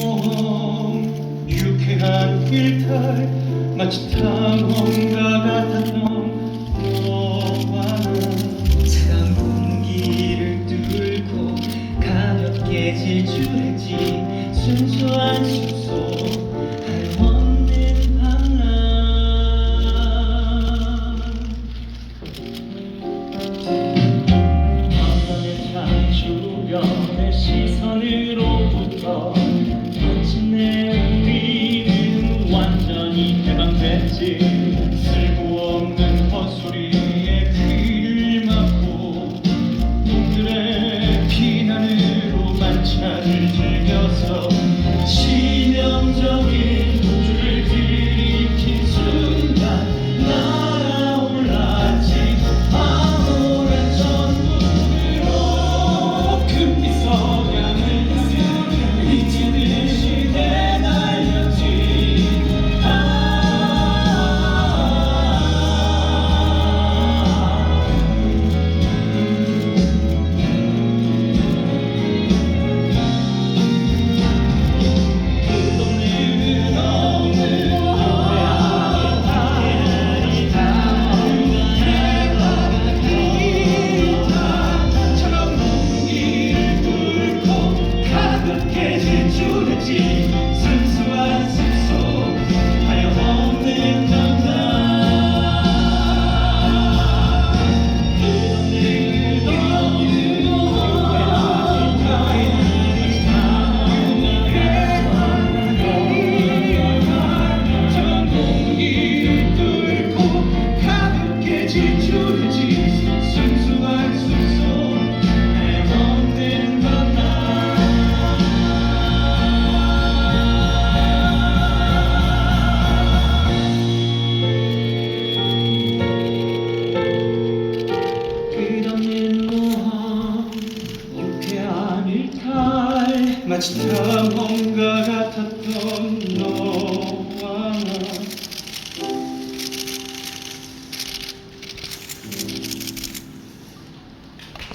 모험 유쾌한 일탈 마치 탐험가 같았던 너와 나 차가운 공기를 뚫고 가볍게 질주했지. 순수한 숙소 주했지 순수한 숲속 하염없는 밤낮 끝없는 끝없는 차가운 공기를 뚫고 가볍게 질주했지 마치 탐험가 같았던 너